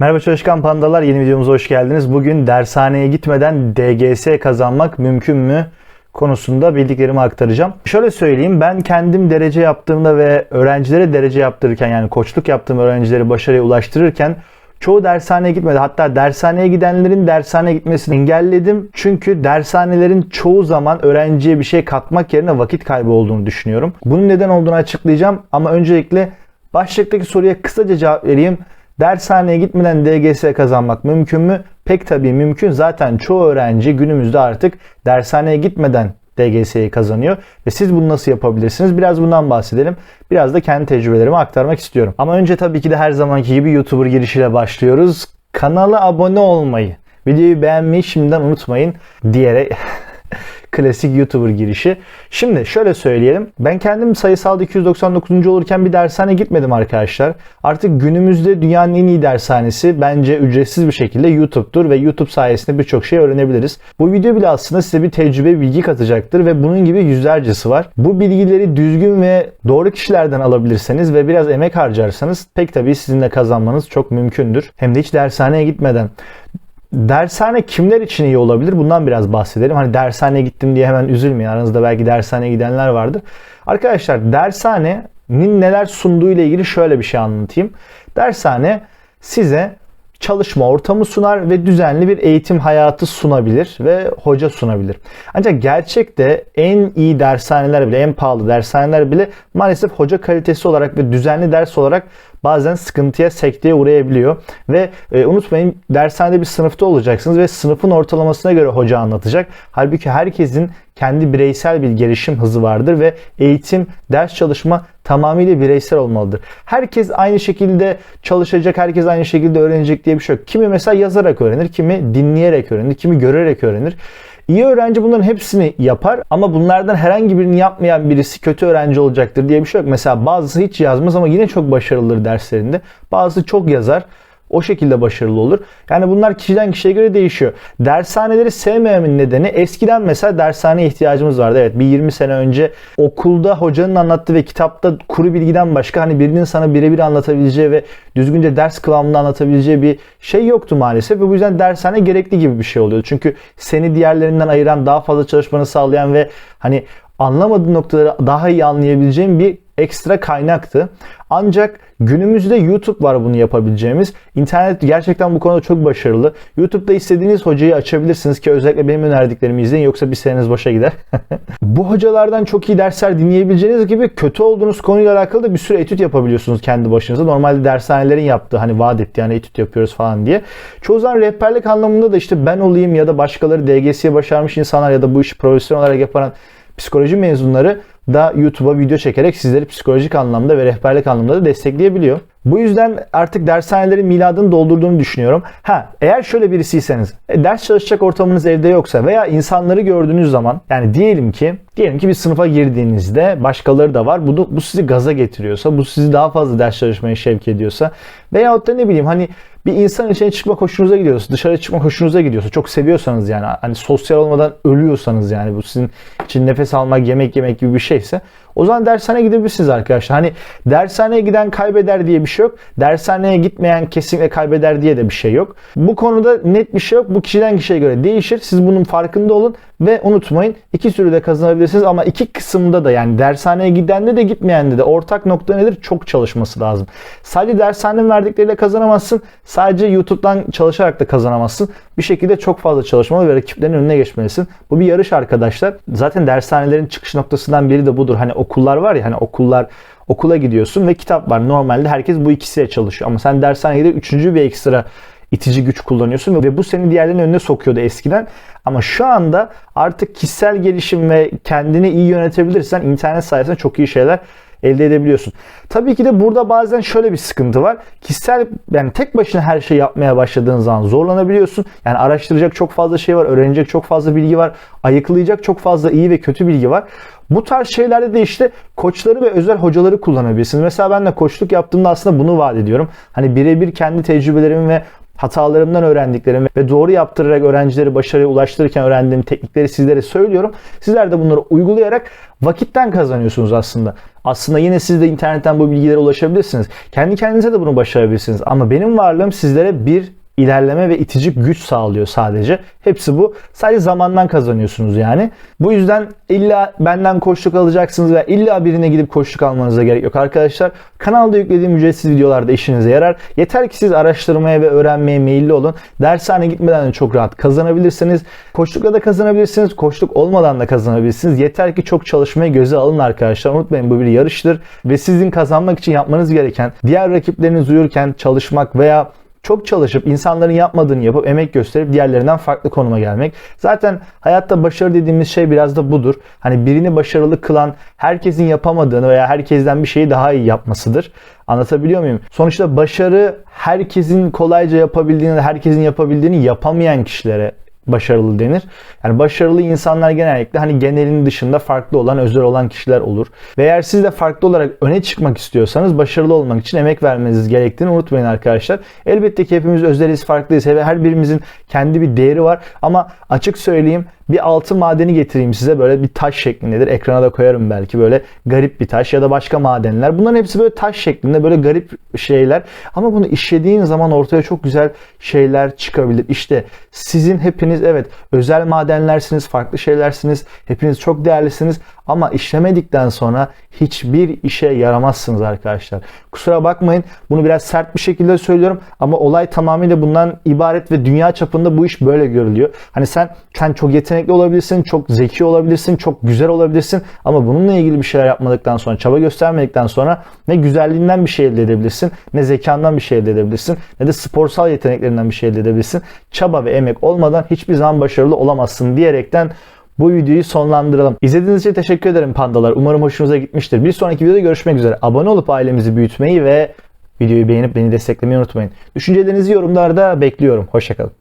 Merhaba çalışkan pandalar yeni videomuza hoş geldiniz. Bugün dershaneye gitmeden DGS kazanmak mümkün mü konusunda bildiklerimi aktaracağım. Şöyle söyleyeyim ben kendim derece yaptığımda ve öğrencilere derece yaptırırken yani koçluk yaptığım öğrencileri başarıya ulaştırırken çoğu dershaneye gitmedi. Hatta dershaneye gidenlerin dershaneye gitmesini engelledim. Çünkü dershanelerin çoğu zaman öğrenciye bir şey katmak yerine vakit kaybı olduğunu düşünüyorum. Bunun neden olduğunu açıklayacağım ama öncelikle başlıktaki soruya kısaca cevap vereyim. Dershaneye gitmeden DGS kazanmak mümkün mü? Pek tabii mümkün. Zaten çoğu öğrenci günümüzde artık dershaneye gitmeden DGS'yi kazanıyor. Ve siz bunu nasıl yapabilirsiniz? Biraz bundan bahsedelim. Biraz da kendi tecrübelerimi aktarmak istiyorum. Ama önce tabii ki de her zamanki gibi YouTuber girişiyle başlıyoruz. Kanala abone olmayı, videoyu beğenmeyi şimdiden unutmayın diyerek klasik YouTuber girişi. Şimdi şöyle söyleyelim. Ben kendim sayısalda 299. olurken bir dershane gitmedim arkadaşlar. Artık günümüzde dünyanın en iyi dershanesi bence ücretsiz bir şekilde YouTube'dur ve YouTube sayesinde birçok şey öğrenebiliriz. Bu video bile aslında size bir tecrübe bilgi katacaktır ve bunun gibi yüzlercesi var. Bu bilgileri düzgün ve doğru kişilerden alabilirseniz ve biraz emek harcarsanız pek tabii sizin de kazanmanız çok mümkündür. Hem de hiç dershaneye gitmeden. Dershane kimler için iyi olabilir? Bundan biraz bahsedelim. Hani dershaneye gittim diye hemen üzülmeyin. Aranızda belki dershaneye gidenler vardır. Arkadaşlar dershanenin neler sunduğu ile ilgili şöyle bir şey anlatayım. Dershane size çalışma ortamı sunar ve düzenli bir eğitim hayatı sunabilir ve hoca sunabilir. Ancak gerçekte en iyi dershaneler bile, en pahalı dershaneler bile maalesef hoca kalitesi olarak ve düzenli ders olarak bazen sıkıntıya, sekteye uğrayabiliyor. Ve e, unutmayın dershanede bir sınıfta olacaksınız ve sınıfın ortalamasına göre hoca anlatacak. Halbuki herkesin kendi bireysel bir gelişim hızı vardır ve eğitim, ders çalışma tamamıyla bireysel olmalıdır. Herkes aynı şekilde çalışacak, herkes aynı şekilde öğrenecek diye bir şey yok. Kimi mesela yazarak öğrenir, kimi dinleyerek öğrenir, kimi görerek öğrenir. İyi öğrenci bunların hepsini yapar ama bunlardan herhangi birini yapmayan birisi kötü öğrenci olacaktır diye bir şey yok. Mesela bazısı hiç yazmaz ama yine çok başarılıdır derslerinde. Bazısı çok yazar o şekilde başarılı olur. Yani bunlar kişiden kişiye göre değişiyor. Dershaneleri sevmememin nedeni eskiden mesela dershaneye ihtiyacımız vardı. Evet bir 20 sene önce okulda hocanın anlattığı ve kitapta kuru bilgiden başka hani birinin sana birebir anlatabileceği ve düzgünce ders kıvamında anlatabileceği bir şey yoktu maalesef. Ve bu yüzden dershane gerekli gibi bir şey oluyordu. Çünkü seni diğerlerinden ayıran, daha fazla çalışmanı sağlayan ve hani anlamadığın noktaları daha iyi anlayabileceğin bir ekstra kaynaktı. Ancak günümüzde YouTube var bunu yapabileceğimiz. İnternet gerçekten bu konuda çok başarılı. YouTube'da istediğiniz hocayı açabilirsiniz ki özellikle benim önerdiklerimi izleyin yoksa bir seneniz boşa gider. bu hocalardan çok iyi dersler dinleyebileceğiniz gibi kötü olduğunuz konuyla alakalı da bir sürü etüt yapabiliyorsunuz kendi başınıza. Normalde dershanelerin yaptığı hani vaat etti yani etüt yapıyoruz falan diye. Çoğu zaman rehberlik anlamında da işte ben olayım ya da başkaları DGS'ye başarmış insanlar ya da bu işi profesyonel olarak yapan psikoloji mezunları da YouTube'a video çekerek sizleri psikolojik anlamda ve rehberlik anlamda da destekleyebiliyor. Bu yüzden artık dershanelerin miladını doldurduğunu düşünüyorum. Ha eğer şöyle birisiyseniz e, ders çalışacak ortamınız evde yoksa veya insanları gördüğünüz zaman yani diyelim ki diyelim ki bir sınıfa girdiğinizde başkaları da var. Bu, bu sizi gaza getiriyorsa, bu sizi daha fazla ders çalışmaya şevk ediyorsa veyahut da ne bileyim hani bir insan içine çıkmak hoşunuza gidiyorsa, dışarı çıkmak hoşunuza gidiyorsa, çok seviyorsanız yani hani sosyal olmadan ölüyorsanız yani bu sizin için nefes almak, yemek yemek gibi bir şeyse o zaman dershaneye gidebilirsiniz arkadaşlar. Hani dershaneye giden kaybeder diye bir şey yok. Dershaneye gitmeyen kesinlikle kaybeder diye de bir şey yok. Bu konuda net bir şey yok. Bu kişiden kişiye göre değişir. Siz bunun farkında olun ve unutmayın iki türlü de kazanabilirsiniz ama iki kısımda da yani dershaneye gidende de gitmeyende de ortak nokta nedir? Çok çalışması lazım. Sadece dershanenin verdikleriyle kazanamazsın. Sadece YouTube'dan çalışarak da kazanamazsın. Bir şekilde çok fazla çalışmalı ve rakiplerin önüne geçmelisin. Bu bir yarış arkadaşlar. Zaten dershanelerin çıkış noktasından biri de budur. Hani okullar var ya hani okullar okula gidiyorsun ve kitap var. Normalde herkes bu ikisiyle çalışıyor. Ama sen dershaneye gidip üçüncü bir ekstra itici güç kullanıyorsun ve bu seni diğerlerinin önüne sokuyordu eskiden. Ama şu anda artık kişisel gelişim ve kendini iyi yönetebilirsen internet sayesinde çok iyi şeyler elde edebiliyorsun. Tabii ki de burada bazen şöyle bir sıkıntı var. Kişisel yani tek başına her şeyi yapmaya başladığın zaman zorlanabiliyorsun. Yani araştıracak çok fazla şey var, öğrenecek çok fazla bilgi var, ayıklayacak çok fazla iyi ve kötü bilgi var. Bu tarz şeylerde de işte koçları ve özel hocaları kullanabilirsiniz. Mesela ben de koçluk yaptığımda aslında bunu vaat ediyorum. Hani birebir kendi tecrübelerimi ve hatalarımdan öğrendiklerimi ve doğru yaptırarak öğrencileri başarıya ulaştırırken öğrendiğim teknikleri sizlere söylüyorum. Sizler de bunları uygulayarak vakitten kazanıyorsunuz aslında. Aslında yine siz de internetten bu bilgilere ulaşabilirsiniz. Kendi kendinize de bunu başarabilirsiniz. Ama benim varlığım sizlere bir ilerleme ve itici güç sağlıyor sadece. Hepsi bu. Sadece zamandan kazanıyorsunuz yani. Bu yüzden illa benden koçluk alacaksınız ve illa birine gidip koçluk almanıza gerek yok arkadaşlar. Kanalda yüklediğim ücretsiz videolar da işinize yarar. Yeter ki siz araştırmaya ve öğrenmeye meyilli olun. Dershane gitmeden de çok rahat kazanabilirsiniz. Koçlukla da kazanabilirsiniz. Koçluk olmadan da kazanabilirsiniz. Yeter ki çok çalışmayı göze alın arkadaşlar. Unutmayın bu bir yarıştır ve sizin kazanmak için yapmanız gereken diğer rakipleriniz uyurken çalışmak veya çok çalışıp insanların yapmadığını yapıp emek gösterip diğerlerinden farklı konuma gelmek. Zaten hayatta başarı dediğimiz şey biraz da budur. Hani birini başarılı kılan herkesin yapamadığını veya herkesten bir şeyi daha iyi yapmasıdır. Anlatabiliyor muyum? Sonuçta başarı herkesin kolayca yapabildiğini, herkesin yapabildiğini yapamayan kişilere başarılı denir. Yani başarılı insanlar genellikle hani genelin dışında farklı olan, özel olan kişiler olur. Ve eğer siz de farklı olarak öne çıkmak istiyorsanız başarılı olmak için emek vermeniz gerektiğini unutmayın arkadaşlar. Elbette ki hepimiz özeliz, farklıyız ve her birimizin kendi bir değeri var. Ama açık söyleyeyim bir altın madeni getireyim size böyle bir taş şeklindedir. Ekrana da koyarım belki böyle garip bir taş ya da başka madenler. Bunların hepsi böyle taş şeklinde böyle garip şeyler. Ama bunu işlediğin zaman ortaya çok güzel şeyler çıkabilir. İşte sizin hepiniz evet özel madenlersiniz, farklı şeylersiniz. Hepiniz çok değerlisiniz ama işlemedikten sonra hiçbir işe yaramazsınız arkadaşlar. Kusura bakmayın bunu biraz sert bir şekilde söylüyorum ama olay tamamıyla bundan ibaret ve dünya çapında bu iş böyle görülüyor. Hani sen sen çok yetenekli olabilirsin, çok zeki olabilirsin, çok güzel olabilirsin ama bununla ilgili bir şeyler yapmadıktan sonra, çaba göstermedikten sonra ne güzelliğinden bir şey elde edebilirsin, ne zekandan bir şey elde edebilirsin, ne de sporsal yeteneklerinden bir şey elde edebilirsin. Çaba ve emek olmadan hiçbir zaman başarılı olamazsın diyerekten bu videoyu sonlandıralım. İzlediğiniz için teşekkür ederim pandalar. Umarım hoşunuza gitmiştir. Bir sonraki videoda görüşmek üzere. Abone olup ailemizi büyütmeyi ve videoyu beğenip beni desteklemeyi unutmayın. Düşüncelerinizi yorumlarda bekliyorum. Hoşçakalın.